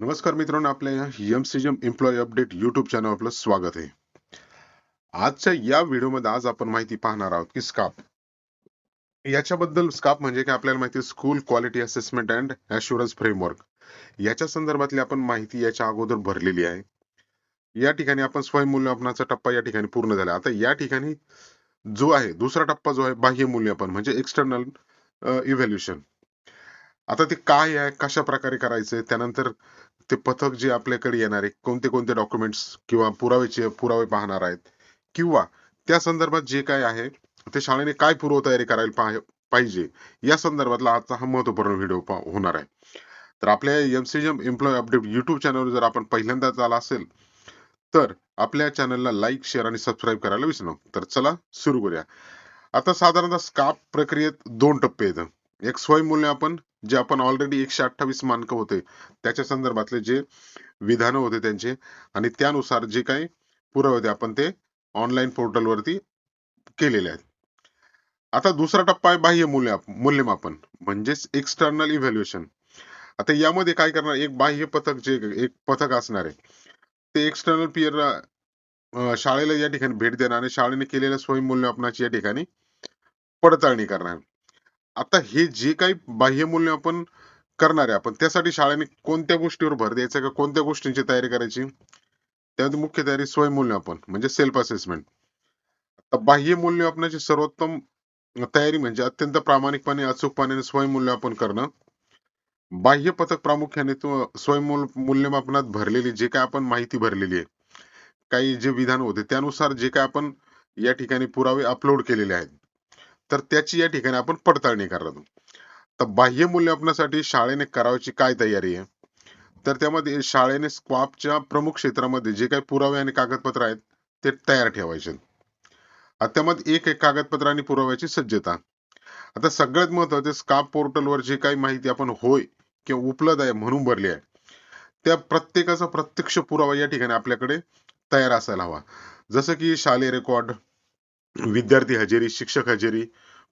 नमस्कार मित्रांनो आपल्या या M employee update YouTube channel आपलं स्वागत आहे. आजच्या या व्हिडिओमध्ये आज आपण माहिती पाहणार आहोत की स्काप याच्याबद्दल स्काप म्हणजे काय आपल्याला माहिती school quality assessment and assurance framework याच्या संदर्भातली आपण माहिती याच्या अगोदर भरलेली आहे. या ठिकाणी आपण स्वयंमूल्यमापनाचा टप्पा या ठिकाणी पूर्ण झाला. आता या ठिकाणी जो आहे दुसरा टप्पा जो आहे बाह्य मूल्यमापन म्हणजे एक्सटर्नल इव्हॅल्युएशन आता ते काय आहे? कशा प्रकारे करायचंय? त्यानंतर ते पथक जे आपल्याकडे येणार आहे कोणते कोणते डॉक्युमेंट्स किंवा पुराव्याचे पुरावे पाहणार आहेत? किंवा त्या संदर्भात जे काय आहे ते शाळेने काय पूर्वतयारी करायला पाहिजे? या संदर्भातला आजचा हा महत्त्वपूर्ण व्हिडिओ होणार आहे. तर आपल्या एमसीजम एम्प्लॉय अपडेट युट्यूब चॅनलवर जर आपण पहिल्यांदाच आला असेल तर आपल्या चॅनलला लाईक शेअर आणि सबस्क्राईब करायला विसरू तर चला सुरू करूया. आता साधारणतः स्काप प्रक्रियेत दोन टप्पे येतं एक आपण जे आपण ऑलरेडी एकशे अठ्ठावीस मानक होते त्याच्या संदर्भातले जे विधानं होते त्यांचे आणि त्यानुसार जे काही पुरावे होते आपण ते ऑनलाईन पोर्टलवरती केलेले आहेत. आता दुसरा टप्पा आहे बाह्य मूल्य मूल्यमापन म्हणजेच एक्सटर्नल इव्हॅल्युएशन आता यामध्ये काय करणार एक बाह्य पथक जे एक पथक असणार आहे ते एक्सटर्नल पियर शाळेला या ठिकाणी भेट देणार आणि शाळेने केलेल्या स्वयंमूल्यमापनाची या ठिकाणी पडताळणी करणार. आता हे जे काही बाह्य मूल्यमापन करणार आहे आपण त्यासाठी शाळेने कोणत्या गोष्टीवर भर द्यायचा का? कोणत्या गोष्टींची तयारी करायची? त्यामध्ये मुख्य तयारी स्वयंमूल्यमापन म्हणजे सेल्फ असेसमेंट आता बाह्य मूल्यमापनाची सर्वोत्तम तयारी म्हणजे अत्यंत प्रामाणिकपणे अचूकपणे स्वयंमूल्यमापन करणं. बाह्य पथक प्रामुख्याने तो स्वयंमूल मूल्यमापनात भरलेली जे काय आपण माहिती भरलेली आहे काही जे विधान होते त्यानुसार जे काय आपण या ठिकाणी पुरावे अपलोड केलेले आहेत तर त्याची या ठिकाणी आपण पडताळणी करतो तर बाह्य मूल्यमापनासाठी शाळेने करावयाची काय तयारी आहे? तर त्यामध्ये शाळेने स्क्वापच्या प्रमुख क्षेत्रामध्ये जे काही पुरावे आणि कागदपत्र आहेत ते तयार ठेवायचे त्यामध्ये एक एक कागदपत्र आणि पुराव्याची सज्जता. आता सगळ्यात महत्त्वाचे स्काप पोर्टलवर जे काही माहिती आपण होय किंवा उपलब्ध आहे म्हणून भरली आहे त्या प्रत्येकाचा प्रत्यक्ष पुरावा या ठिकाणी आपल्याकडे तयार असायला हवा. जसं की शालेय रेकॉर्ड विद्यार्थी हजेरी शिक्षक हजेरी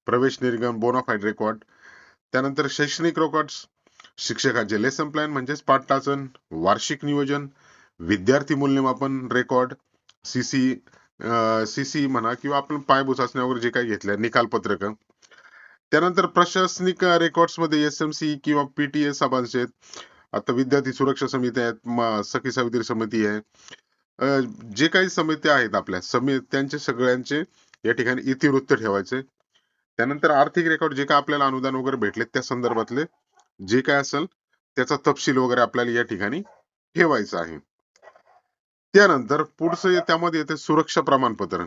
प्रवेश निर्गम बोनाफाईड रेकॉर्ड त्यानंतर शैक्षणिक रेकॉर्ड्स शिक्षकाचे लेसन प्लॅन म्हणजेच पाठटाचन वार्षिक नियोजन विद्यार्थी मूल्यमापन रेकॉर्ड सीसी सीसी म्हणा किंवा आपण पायभूत चाचण्या वगैरे जे काही घेतल्या निकाल पत्रक त्यानंतर प्रशासनिक रेकॉर्ड्समध्ये एस एम सी किंवा पीटीए सभांचे आहेत. आता विद्यार्थी सुरक्षा समिती आहेत सखी सावित्री समिती आहे. जे काही समित्या आहेत आपल्या समित त्यांचे सगळ्यांचे या ठिकाणी इतिवृत्त ठेवायचे. त्यानंतर आर्थिक रेकॉर्ड जे काय आपल्याला अनुदान वगैरे भेटले त्या संदर्भातले जे काय असेल त्याचा तपशील वगैरे आपल्याला या ठिकाणी ठेवायचा आहे. त्यानंतर पुढचं त्यामध्ये येते सुरक्षा प्रमाणपत्र.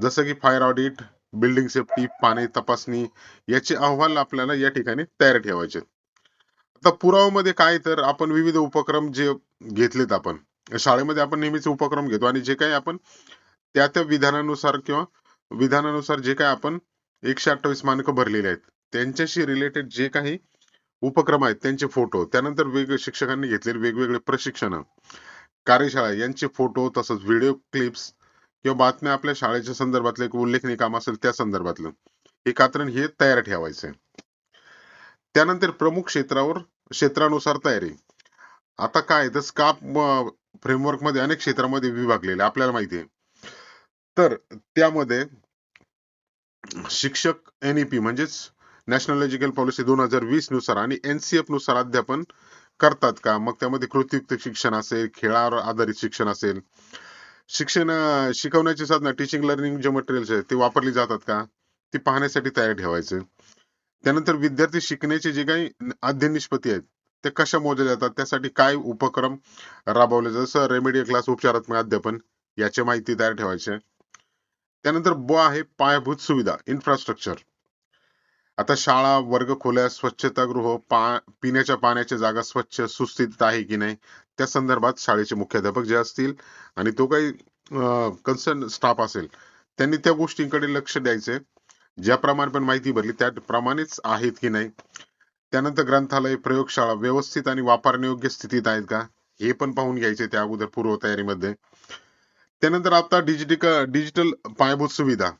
जसं की फायर ऑडिट बिल्डिंग सेफ्टी पाणी तपासणी याचे अहवाल आपल्याला या ठिकाणी तयार ठेवायचे. आता पुरावामध्ये काय तर आपण विविध उपक्रम जे घेतलेत आपण शाळेमध्ये आपण नेहमीच उपक्रम घेतो आणि जे काही आपण त्या त्या विधानानुसार किंवा विधानानुसार जे काही आपण एकशे अठ्ठावीस मानकं भरलेली आहेत त्यांच्याशी रिलेटेड जे काही उपक्रम आहेत त्यांचे फोटो त्यानंतर वेगवेगळ्या शिक्षकांनी घेतलेले वेगवेगळे प्रशिक्षण कार्यशाळा यांचे फोटो तसंच व्हिडिओ क्लिप्स किंवा बातम्या आपल्या शाळेच्या संदर्भातले एक उल्लेखनीय काम असेल त्या संदर्भातलं हे कात्रण हे तयार ठेवायचे त्यानंतर प्रमुख क्षेत्रावर क्षेत्रानुसार तयारी. आता काय तर स्काप फ्रेमवर्कमध्ये अनेक क्षेत्रामध्ये विभागलेले आपल्याला माहिती आहे. तर त्यामध्ये शिक्षक एनईपी म्हणजेच नॅशनल एज्युकेशन पॉलिसी दोन हजार वीसनुसार आणि एनसीएफनुसार अध्यापन करतात का? मग त्यामध्ये कृतीयुक्त शिक्षण असेल खेळावर आधारित शिक्षण असेल. शिक्षण शिकवण्याची साधनं टीचिंग लर्निंग जे मटेरियल्स आहेत ते वापरली जातात का? ती पाहण्यासाठी तयार ठेवायचं. त्यानंतर विद्यार्थी शिकण्याचे जे काही अध्ययन निष्पत्ती आहेत ते कशा मोजल्या जातात? त्यासाठी काय उपक्रम राबवले जातात? जसं रेमेडियल क्लास उपचारात्मक अध्यापन याची माहिती तयार ठेवायची आहे. त्यानंतर ब आहे पायाभूत सुविधा इन्फ्रास्ट्रक्चर आता शाळा वर्ग खोल्या स्वच्छतागृह पा पिण्याच्या पाण्याच्या जागा स्वच्छ सुस्थितीत आहे की नाही त्या संदर्भात शाळेचे मुख्याध्यापक जे असतील आणि तो काही कन्सर्न स्टाफ असेल त्यांनी त्या गोष्टींकडे लक्ष द्यायचे. ज्याप्रमाणे पण माहिती भरली त्याप्रमाणेच आहेत की नाही. त्यानंतर ग्रंथालय प्रयोगशाळा व्यवस्थित आणि वापरण्यायोग्य स्थितीत आहेत का हे पण पाहून घ्यायचे त्या अगोदर पूर्वतयारीमध्ये. त्यानंतर आता डिजिटल डिजिटल पायाभूत सुविधा.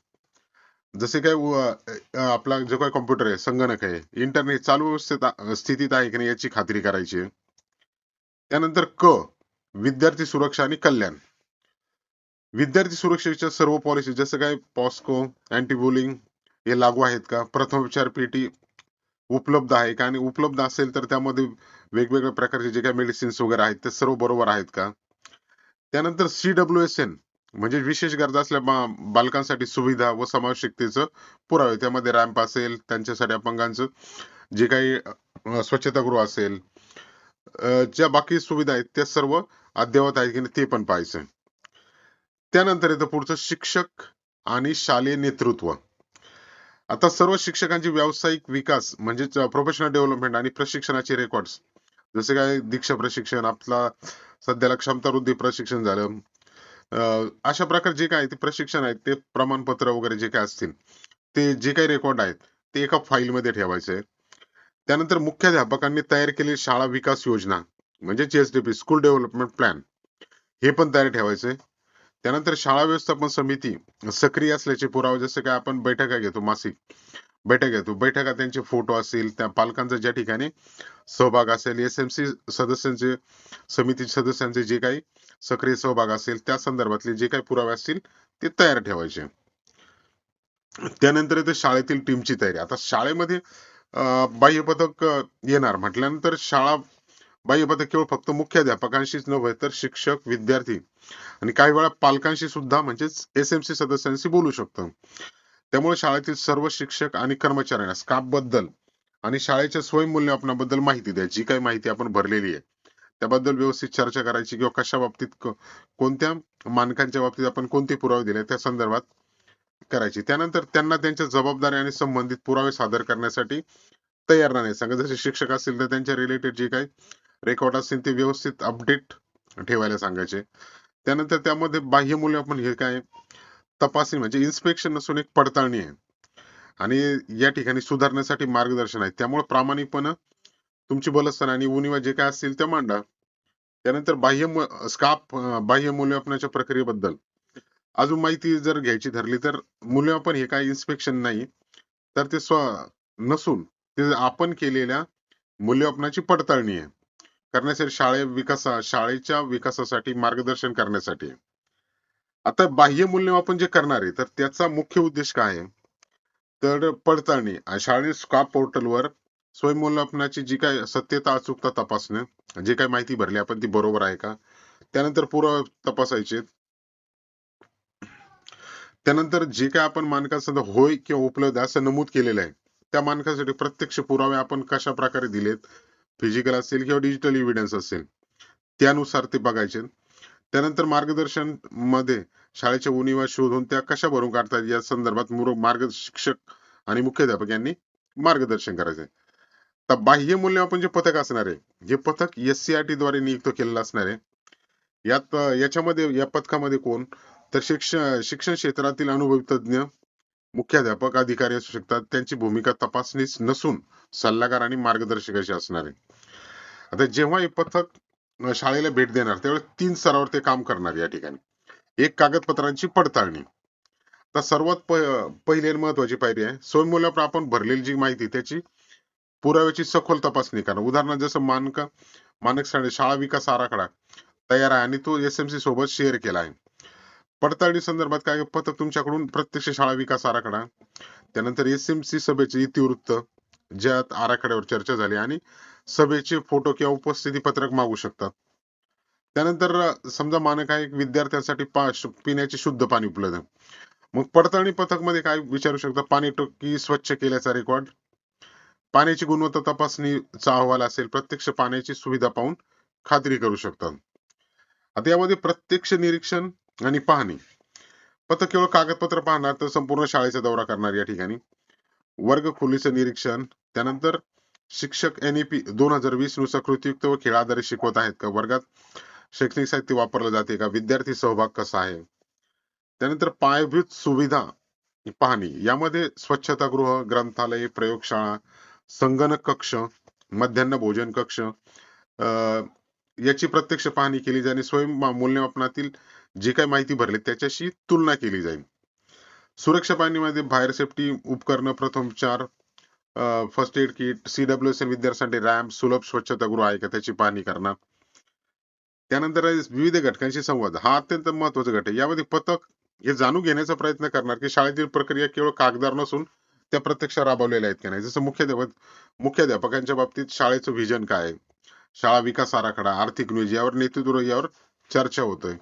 जसे काय आपला जो काय कॉम्प्युटर आहे संगणक आहे इंटरनेट चालू व्यवस्थेत स्थितीत आहे की नाही याची खात्री करायची. आहे. त्यानंतर क विद्यार्थी सुरक्षा आणि कल्याण. विद्यार्थी सुरक्षेच्या सर्व पॉलिसी जसं काय पॉस्को अँटीबुलिंग हे लागू आहेत का? प्रथम उपचार पेटी उपलब्ध आहे का? आणि उपलब्ध असेल तर त्यामध्ये वेगवेगळ्या प्रकारचे जे काही मेडिसिन्स वगैरे आहेत ते सर्व बरोबर आहेत का? त्यानंतर सी डब्ल्यू एस एन म्हणजे विशेष गरजा असल्या बालकांसाठी सुविधा व समावेशकतेचं पुरावे. त्यामध्ये रॅम्प असेल त्यांच्यासाठी अपंगांचं जे काही स्वच्छतागृह असेल ज्या बाकी सुविधा आहेत त्या सर्व अद्ययावत आहेत की नाही ते पण पाहायचं. त्यानंतर येतं पुढचं शिक्षक आणि शालेय नेतृत्व. आता सर्व शिक्षकांची व्यावसायिक विकास म्हणजेच प्रोफेशनल डेव्हलपमेंट आणि प्रशिक्षणाचे रेकॉर्ड्स जसे काय दीक्षा प्रशिक्षण आपला सध्याला क्षमता वृद्धी प्रशिक्षण झालं. अशा प्रकारे जे काय ते प्रशिक्षण आहेत ते प्रमाणपत्र वगैरे जे काय असतील ते जे काही रेकॉर्ड आहेत ते एका फाईलमध्ये ठेवायचे आहे त्यानंतर मुख्याध्यापकांनी तयार केलेली शाळा विकास योजना म्हणजे एसडीपी स्कूल डेव्हलपमेंट प्लॅन हे पण तयार ठेवायचे. त्यानंतर शाळा व्यवस्थापन समिती सक्रिय असल्याचे पुरावे जसे काय आपण बैठका घेतो मासिक बैठक घेतो. बैठका त्यांचे फोटो असतील त्या पालकांचा ज्या ठिकाणी सहभाग असेल एस एम सी सदस्यांचे समिती सदस्यांचे जे काही सक्रिय सहभाग असेल त्या संदर्भातले जे काही पुरावे असतील ते तयार ठेवायचे. त्यानंतर येते शाळेतील टीमची तयारी. आता शाळेमध्ये बाह्य पथक येणार. म्हटल्यानंतर शाळा बाह्य पथक केवळ फक्त मुख्याध्यापकांशीच नव्हे तर शिक्षक विद्यार्थी आणि काही वेळा पालकांशी सुद्धा म्हणजेच एस एम सी सदस्यांशी बोलू शकतो. त्यामुळे शाळेतील सर्व शिक्षक आणि कर्मचाऱ्यांना स्कापबद्दल आणि शाळेच्या स्वयंमूल्यमापनाबद्दल माहिती द्या. जी काही माहिती आपण भरलेली आहे त्याबद्दल व्यवस्थित चर्चा करायची किंवा कशा बाबतीत कोणत्या मानकांच्या बाबतीत आपण कोणते पुरावे दिले त्या संदर्भात करायची. त्यानंतर त्यांना त्यांच्या जबाबदारी आणि संबंधित पुरावे सादर करण्यासाठी तयार राहण्यास सांगा जसे शिक्षक असतील तर त्यांच्या रिलेटेड जे काही रेकॉर्ड असतील ते व्यवस्थित अपडेट ठेवायला सांगायचे. त्यानंतर त्यामध्ये बाह्य मूल्यमापन हे काय तपासणी म्हणजे इन्स्पेक्शन नसून एक पडताळणी आहे. आणि या ठिकाणी सुधारण्यासाठी मार्गदर्शन आहे. त्यामुळे प्रामाणिकपणे तुमची बलस्थान आणि उणिवा जे काय असतील त्या मांडा. त्यानंतर बाह्य स्काफ स्काप बाह्य मूल्यमापनाच्या प्रक्रियेबद्दल. अजून माहिती जर घ्यायची ठरली तर मूल्यमापन हे काय इन्स्पेक्शन नाही. तर ते स्व नसून ते आपण केलेल्या मूल्यमापनाची पडताळणी आहे. करण्यासाठी शाळे विकासा शाळेच्या विकासासाठी मार्गदर्शन करण्यासाठी. आता बाह्य मूल्यमापन जे करणार आहे तर त्याचा मुख्य उद्देश काय आहे? तर पडताळणी. आणि शाळेत स्काप पोर्टलवर स्वयंमूल्यमापनाची जी काय सत्यता अचूकता तपासणे जे काही माहिती भरली आपण ती बरोबर आहे का? त्यानंतर पुरावे तपासायचे. त्यानंतर जे काय आपण मानकांसह होय किंवा उपलब्ध असं नमूद केलेलं आहे त्या मानकासाठी प्रत्यक्ष पुरावे आपण कशा प्रकारे दिलेत? फिजिकल असेल किंवा डिजिटल इव्हिडन्स असेल त्यानुसार ते बघायचे. त्यानंतर मार्गदर्शनमध्ये शाळेच्या उणीवा शोधून त्या कशा भरून काढतात? या संदर्भात मार्ग शिक्षक आणि मुख्याध्यापक यांनी मार्गदर्शन करायचे तर बाह्य मूल्यमापन जे पथक असणार आहे हे पथक एससीआरटी द्वारे नियुक्त केलेलं असणार आहे. यात याच्यामध्ये या पथकामध्ये कोण? तर शिक्षण शिक्षण क्षेत्रातील अनुभवी तज्ञ मुख्याध्यापक अधिकारी असू शकतात. त्यांची भूमिका तपासणीच नसून सल्लागार आणि मार्गदर्शक अशी असणार आहे. आता जेव्हा हे पथक शाळेला भेट देणार. त्यावेळेस तीन स्तरावर ते काम करणार या ठिकाणी. एक कागदपत्रांची पडताळणी. तर सर्वात पहिली आणि महत्वाची पायरी आहे स्वयंमूल्यावर आपण भरलेली जी माहिती त्याची पुराव्याची सखोल तपासणी करा उदाहरणार्थ जसं मानक मानक शाळा विकास आराखडा तयार आहे आणि तो एसएमसी सोबत शेअर केला आहे. पडताळणी संदर्भात काय पथक तुमच्याकडून प्रत्यक्ष शाळा विकास आराखडा. त्यानंतर एसएमसी सभेचे इतिवृत्त. ज्यात आराखड्यावर चर्चा झाली आणि सभेचे फोटो किंवा उपस्थिती पत्रक मागू शकतात. त्यानंतर समजा मानक आहे विद्यार्थ्यांसाठी पिण्याचे शुद्ध पाणी उपलब्ध. मग पडताळणी पथकमध्ये काय विचारू शकता? पाणी टोकी स्वच्छ केल्याचा रेकॉर्ड पाण्याची गुणवत्ता तपासणीचा अहवाल असेल प्रत्यक्ष पाण्याची सुविधा पाहून खात्री करू शकतात. आता यामध्ये प्रत्यक्ष निरीक्षण आणि पाहणी. पथक केवळ कागदपत्र पाहणार तर संपूर्ण शाळेचा दौरा करणार या ठिकाणी. वर्ग खोलीचं निरीक्षण. त्यानंतर शिक्षक एनईपी दोन हजार वीसनुसार कृतीयुक्त व खेळाधारे शिकवत आहेत का? वर्गात शैक्षणिक साहित्य वापरलं जाते का? विद्यार्थी सहभाग कसा आहे? त्यानंतर पायाभूत सुविधा पाहणी. यामध्ये स्वच्छतागृह ग्रंथालय प्रयोगशाळा संगणक कक्ष मध्यान्ह भोजन कक्ष अं, याची प्रत्यक्ष पाहणी केली जाईल आणि स्वयं मूल्यमापनातील जी काही माहिती भरली त्याच्याशी तुलना केली जाईल. सुरक्षा पाहणीमध्ये बाहेर सेफ्टी उपकरणं प्रथमोपचार first aid kit C W S विद्यार्थ्यांसाठी रॅम्प सुलभ स्वच्छतागृह आहे का? त्याची पाहणी करणार. त्यानंतर आहे विविध घटकांशी संवाद. हा अत्यंत महत्त्वाचा घटक यामध्ये पथक हे जाणून घेण्याचा प्रयत्न करणार की शाळेतील प्रक्रिया केवळ कागदार नसून त्या प्रत्यक्ष राबवलेल्या आहेत की नाही? जसं मुख्याध्यापक मुख्याध्यापकांच्या बाबतीत शाळेचं व्हिजन काय आहे? शाळा विकास आराखडा आर्थिक नियोजन यावर नेतृत्व यावर चर्चा होतोय.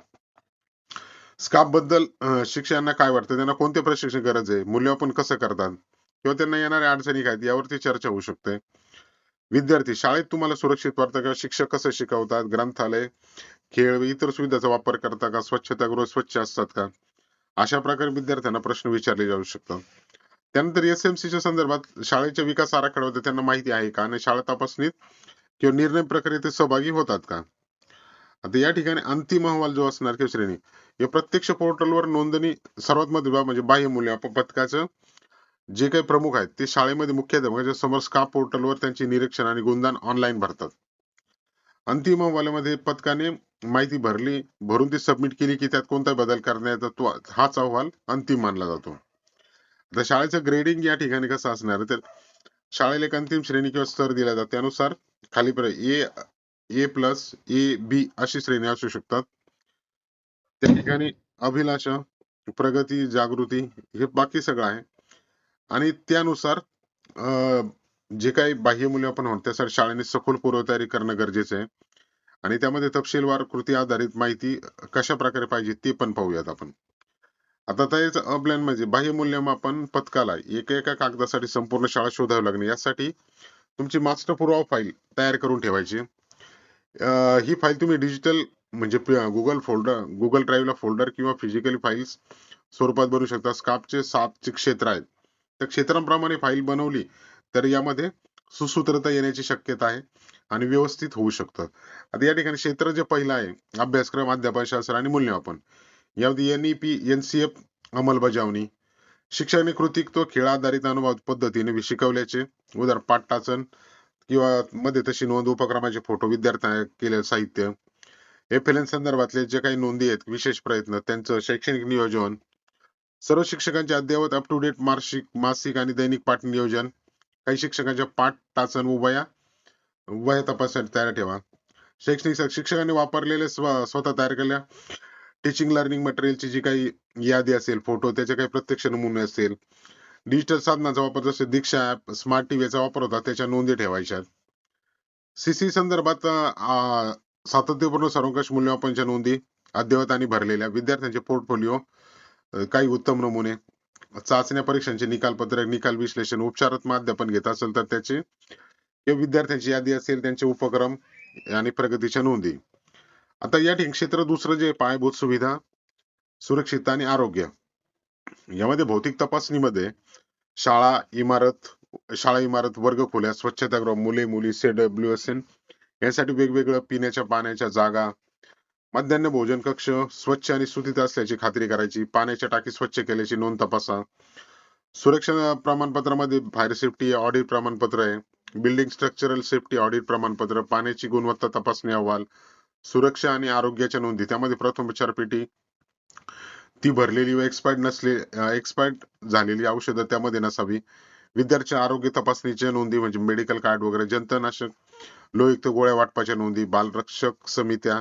स्कापबद्दल शिक्षकांना काय वाटतं? त्यांना कोणते प्रशिक्षण गरज आहे? मूल्यमापन कसं करतात? किंवा त्यांना येणाऱ्या अडचणी काय आहेत? यावरती चर्चा होऊ शकते. विद्यार्थी शाळेत तुम्हाला सुरक्षित वाटतं का? शिक्षक कसं शिकवतात? ग्रंथालय खेळ इतर सुविधांचा वापर करता का? स्वच्छतागृह स्वच्छ असतात का? अशा प्रकारे विद्यार्थ्यांना प्रश्न विचारले जाऊ शकतात. त्यानंतर एस एम च्या संदर्भात शाळेच्या विकास आराखड्यावर त्यांना माहिती आहे का? आणि शाळा तपासणीत किंवा निर्णय प्रक्रियेत सहभागी होतात का? आता या ठिकाणी अंतिम अहवाल जो असणार किंवा श्रेणी हे प्रत्यक्ष पोर्टलवर नोंदणी सर्वात महत्त्वाची म्हणजे बाह्य मूल्य पथकाचं जे काही प्रमुख आहेत ते शाळेमध्ये मुख्याध्यापकाच्या म्हणजे समोर स्काप पोर्टलवर त्यांचे निरीक्षण आणि गुणदान ऑनलाईन भरतात. अंतिम अहवालामध्ये पथकाने माहिती भरली भरून ती सबमिट केली की त्यात कोणता बदल करण्यात येतो हाच अहवाल अंतिम मानला जातो. आता शाळेचं ग्रेडिंग या ठिकाणी कसं असणार तर शाळेला एक अंतिम श्रेणी किंवा स्तर दिला जातो. त्यानुसार खाली ए ए प्लस ए बी अशी श्रेणी असू शकतात. त्या ठिकाणी अभिलाषा प्रगती जागृती हे बाकी सगळं आहे. आणि त्यानुसार अं, जे काही बाह्य मूल्य आपण म्हणतो त्यासाठी शाळेने सखोल पूर्वतयारी करणं गरजेचं आहे. आणि त्यामध्ये तपशीलवार कृती आधारित माहिती कशा प्रकारे पाहिजे ते पण पाहूयात आपण. आता त्याच अप्लान म्हणजे बाह्य मूल्यमापन पथकाला एका एका कागदासाठी संपूर्ण शाळा शोधावी लागणे. यासाठी तुमची मास्टर पुरावा फाईल तयार करून ठेवायची. ही फाईल तुम्ही डिजिटल म्हणजे गुगल फोल्डर गुगल ड्राईव्हला फोल्डर किंवा फिजिकली फाईल्स स्वरूपात बनवू शकता स्कापचे सात क्षेत्र आहेत. त्या क्षेत्रांप्रमाणे फाईल बनवली तर यामध्ये सुसूत्रता येण्याची शक्यता आहे आणि व्यवस्थित होऊ शकतं. आता या ठिकाणी क्षेत्र जे पहिलं आहे अभ्यासक्रम अध्यापन शास्त्र आणि मूल्यमापन. यामध्ये सी एफ अंमलबजावणी शिक्षकांनी कृतित्व खेळ आधारित अनुभव पद्धतीने शिकवल्याचे उदाहरण पाठटाचन किंवा मध्ये तशी नोंद उपक्रमाचे फोटो विद्यार्थ्या केलेलं साहित्य एफएलएन संदर्भातले जे काही नोंदी आहेत विशेष प्रयत्न त्यांचं शैक्षणिक नियोजन सर्व शिक्षकांचे अद्ययावत अप टू डेट मासिक मासिक आणि दैनिक पाठ नियोजन काही शिक्षकांच्या पाठ टाचन उभया वह्या तपासण्यासाठी तयार ठेवा. शैक्षणिक शिक्षकांनी वापरलेले स्व स्वतः तयार केल्या. टीचिंग लर्निंग मटेरियलची जी काही यादी असेल फोटो त्याचे काही प्रत्यक्ष नमुने असेल डिजिटल साधनाचा वापर जसे दीक्षा ऍप स्मार्ट टीव्ही वापर होता त्याच्या नोंदी ठेवायच्या सीसी संदर्भात सातत्यपूर्ण सर्वंकष मूल्यमापनच्या नोंदी अद्ययावत आणि भरलेल्या विद्यार्थ्यांचे पोर्टफोलिओ काही उत्तम नमुने चाचण्या परीक्षांचे निकाल पत्रक निकाल विश्लेषण उपचारात्मक अध्यापन घेत असेल तर त्याचे किंवा विद्यार्थ्यांची यादी असेल त्यांचे उपक्रम आणि प्रगतीच्या नोंदी. आता या ठिकाणी क्षेत्र दुसरं जे पायाभूत सुविधा सुरक्षितता आणि आरोग्य यामध्ये भौतिक तपासणीमध्ये शाळा इमारत शाळा इमारत वर्ग खोल्या स्वच्छतागृह मुले मुली डब्ल्यू एस एन यासाठी वेगवेगळं पिण्याच्या पाण्याच्या जागा मध्यान्ह भोजन कक्ष स्वच्छ आणि सुथित असल्याची खात्री करायची पाण्याच्या टाकी स्वच्छ केल्याची नोंद तपासा. सुरक्षा प्रमाणपत्रामध्ये फायर सेफ्टी ऑडिट प्रमाणपत्र आहे. बिल्डिंग स्ट्रक्चरल सेफ्टी ऑडिट प्रमाणपत्र पाण्याची गुणवत्ता तपासणी अहवाल सुरक्षा आणि आरोग्याच्या नोंदी त्यामध्ये प्रथमोपचार पेटी ती भरलेली व एक्सपायर्ड नसले एक्सपायर्ड झालेली औषधं त्यामध्ये नसावी. विद्यार्थ्यांच्या आरोग्य तपासणीच्या नोंदी म्हणजे मेडिकल कार्ड वगैरे जंतनाशक लोहयुक्त गोळ्या वाटपाच्या नोंदी बालरक्षक समित्या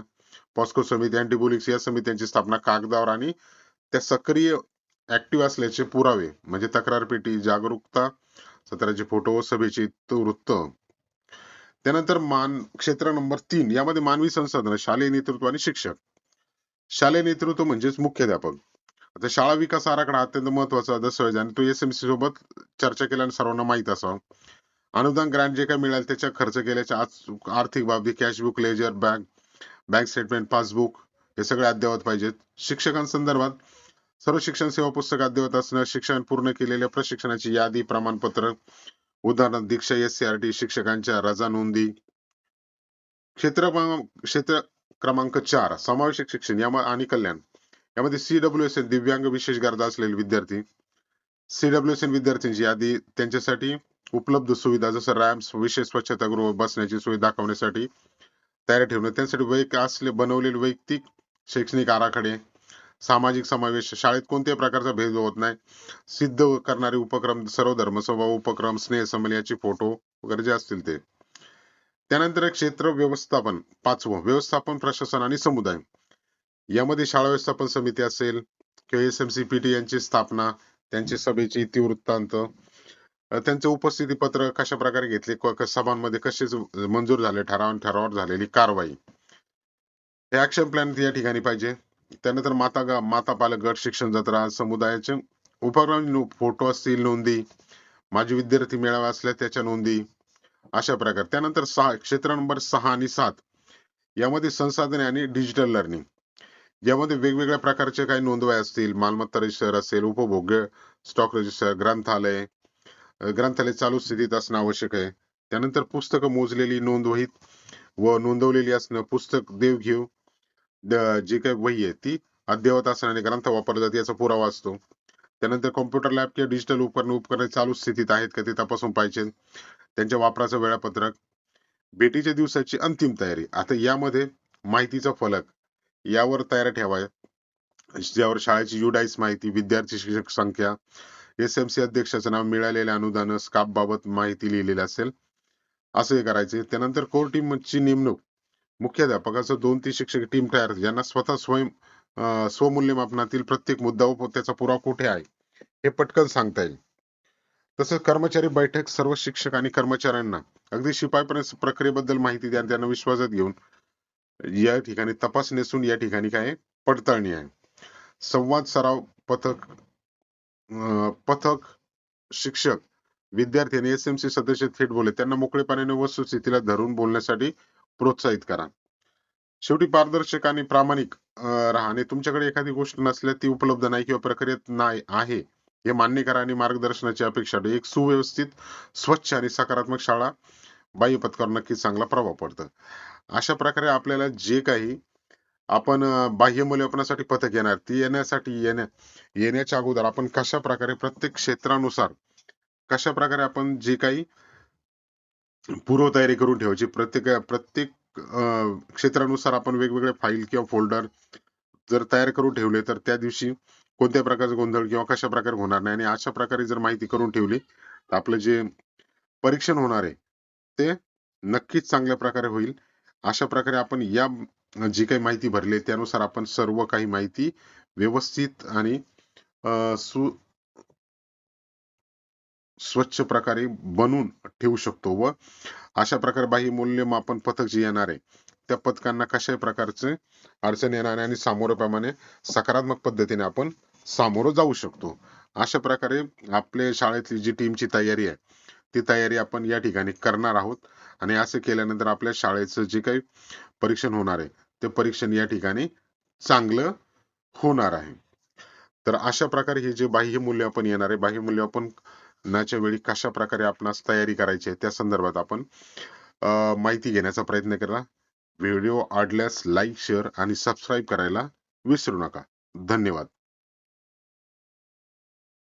पॉस्को समिती अँटीबोलिक्स या समित्यांची स्थापना कागदावर आणि त्या सक्रिय ऍक्टिव्ह असल्याचे पुरावे म्हणजे तक्रार पेटी जागरूकता सत्राचे फोटो सभेचे वृत्त. त्यानंतर मान क्षेत्र नंबर तीन यामध्ये मानवी संसाधन शालेय नेतृत्व आणि शिक्षक. शालेय नेतृत्व म्हणजेच मुख्याध्यापक. आता शाळा विकास आराखडा अत्यंत महत्त्वाचा दस्तऐवज आणि तो एस एम सी सोबत चर्चा केल्याने सर्वांना माहीत असावं. अनुदान ग्रांट जे काही मिळाल त्याच्या खर्च केल्याच्या आज आर्थिक बाबी cashbook ledger bank bank statement passbook हे सगळे अद्ययावत पाहिजेत. शिक्षकांसंदर्भात सर्व शिक्षण सेवा पुस्तक अद्ययावत असणं शिक्षण पूर्ण केलेल्या प्रशिक्षणाची यादी प्रमाणपत्र उदाहरण Diksha S C R T शिक्षकांच्या रजा नोंदी क्षेत्र क्रमांक- क्षेत्र क्रमांक चार समावेशक शिक्षण या आणि कल्याण. यामध्ये सी डब्ल्यू एस एन दिव्यांग विशेष गरजा असलेले विद्यार्थी सी डब्ल्यू एस एन विद्यार्थ्यांची यादी त्यांच्यासाठी उपलब्ध सुविधा जसं रॅम्स विशेष स्वच्छतागृह बसण्याची सोय दाखवण्यासाठी तयार ठेवणे. त्यासाठी वैयक्तिक असले बनवलेले वैयक्तिक शैक्षणिक आराखडे सामाजिक समावेश शाळेत कोणत्याही प्रकारचा भेदभाव होत नाही. सिद्ध करणारे उपक्रम सर्व धर्मसभा उपक्रम स्नेह याचे फोटो वगैरे जे असतील ते. त्यानंतर क्षेत्र व्यवस्थापन पाचवं व्यवस्थापन प्रशासन आणि समुदाय. यामध्ये शाळा व्यवस्थापन समिती असेल किंवा S M C P T यांची स्थापना त्यांचे सभेची इतिवृत्तांत त्यांचे उपस्थिती पत्र कशा प्रकारे घेतले सभांमध्ये कसे मंजूर झाले? ठराव ठरावावर झालेली कारवाई. हे ऍक्शन प्लॅन या ठिकाणी पाहिजे. त्यानंतर माता गा- माता पालक गट शिक्षण जत्रा समुदायाचे उपक्रम फोटो असतील नोंदी माजी विद्यार्थी मेळावा असल्या त्याच्या नोंदी अशा प्रकारे. त्यानंतर सहा क्षेत्र नंबर सहा आणि सात यामध्ये संसाधने आणि डिजिटल लर्निंग यामध्ये वेगवेगळ्या प्रकारचे काही नोंदवाय असतील मालमत्ता रजिस्टर असेल उपभोग्य स्टॉक रजिस्टर ग्रंथालय ग्रंथालय चालू स्थितीत असणं आवश्यक आहे. त्यानंतर पुस्तकं मोजलेली नोंदवहीत व नोंदवलेली असणं पुस्तक देवघेव जी काही वही आहे ती अद्ययावत असणं आणि ग्रंथ वापरला जाते याचा पुरावा असतो. त्यानंतर कॉम्प्युटर लॅब किंवा डिजिटल उपकरण उपकरणे चालू स्थितीत आहेत का ते तपासून पाहिजे त्यांच्या वापराचं वेळापत्रक भेटीच्या दिवसाची अंतिम तयारी. आता यामध्ये माहितीचा फलक यावर तयार ठेवाय ज्यावर शाळेची युडाईस माहिती विद्यार्थी शिक्षक संख्या एसएमसी अध्यक्षाचं नाव मिळालेले अनुदान स्काप बाबत माहिती लिहिलेली असेल असं हे करायचे त्यानंतर कोर टीमची नेमणूक. मुख्याध्यापकाचं दोन तीन शिक्षक टीम तयार ज्यांना स्वतः स्वयं स्वमूल्यमापनातील प्रत्येक मुद्दा व त्याचा पुरावा कुठे आहे हे पटकन सांगता येईल. तसंच कर्मचारी बैठक सर्व शिक्षक आणि कर्मचाऱ्यांना. अगदी शिपाईपर्यंत प्रक्रियेबद्दल माहिती द्या त्यांना विश्वासात घेऊन या ठिकाणी तपास नेसून या ठिकाणी काय पडताळणी आहे. संवाद सराव पथक अं, पथक शिक्षक विद्यार्थी आणि एस एम सी सदस्य थेट बोलले. त्यांना मोकळेपणाने वस्तुस्थितीला धरून बोलण्यासाठी प्रोत्साहित करा. शेवटी पारदर्शक आणि प्रामाणिक अं, राहा आणि तुमच्याकडे एखादी गोष्ट नसल्यास ती उपलब्ध नाही किंवा प्रक्रियेत नाही आहे. हे मान्य करा आणि मार्गदर्शनाची अपेक्षा ठेवा. एक सुव्यवस्थित स्वच्छ आणि सकारात्मक शाळा बाह्य पथकावर नक्कीच चांगला प्रभाव पडतो. अशा प्रकारे आपल्याला जे काही आपण बाह्य मूल्यमापनासाठी पथक येणार ती येण्यासाठी येण्या येण्याच्या अगोदर आपण कशा प्रकारे प्रत्येक क्षेत्रानुसार कशा प्रकारे आपण जे काही पूर्वतयारी करून ठेवायची प्रत्येक प्रत्येक क्षेत्रानुसार आपण वेगवेगळे फाईल किंवा फोल्डर जर तयार करून ठेवले तर त्या दिवशी कोणत्या प्रकारचा गोंधळ किंवा कशा प्रकारे होणार नाही आणि अशा प्रकारे जर माहिती करून ठेवली तर आपलं जे परीक्षण होणार आहे ते नक्कीच चांगल्या प्रकारे होईल. अशा प्रकारे आपण या जी काही माहिती भरली त्यानुसार आपण सर्व काही माहिती व्यवस्थित आणि सु स्वच्छ प्रकारे बनवून ठेवू शकतो व अशा प्रकारे बाह्य मूल्यमापन पथक जे येणार आहे त्या पथकांना कशा प्रकारचे अडचण येणार आणि सामोरप्रमाणे सकारात्मक पद्धतीने आपण सामोरं जाऊ शकतो. अशा प्रकारे आपल्या शाळेतली जी टीमची तयारी आहे ती तयारी आपण या ठिकाणी करणार आहोत आणि असे केल्यानंतर आपल्या शाळेचं जे काही परीक्षण होणार आहे ते परीक्षण या ठिकाणी चांगलं होणार आहे. तर अशा प्रकारे हे जे बाह्य मूल्यमापन येणार आहे बाह्य मूल्यमापनाच्या वेळी कशा प्रकारे आपणास तयारी करायची आहे त्या संदर्भात आपण माहिती घेण्याचा प्रयत्न करा व्हिडिओ आवडल्यास लाईक शेअर आणि सबस्क्राईब करायला विसरू नका. धन्यवाद.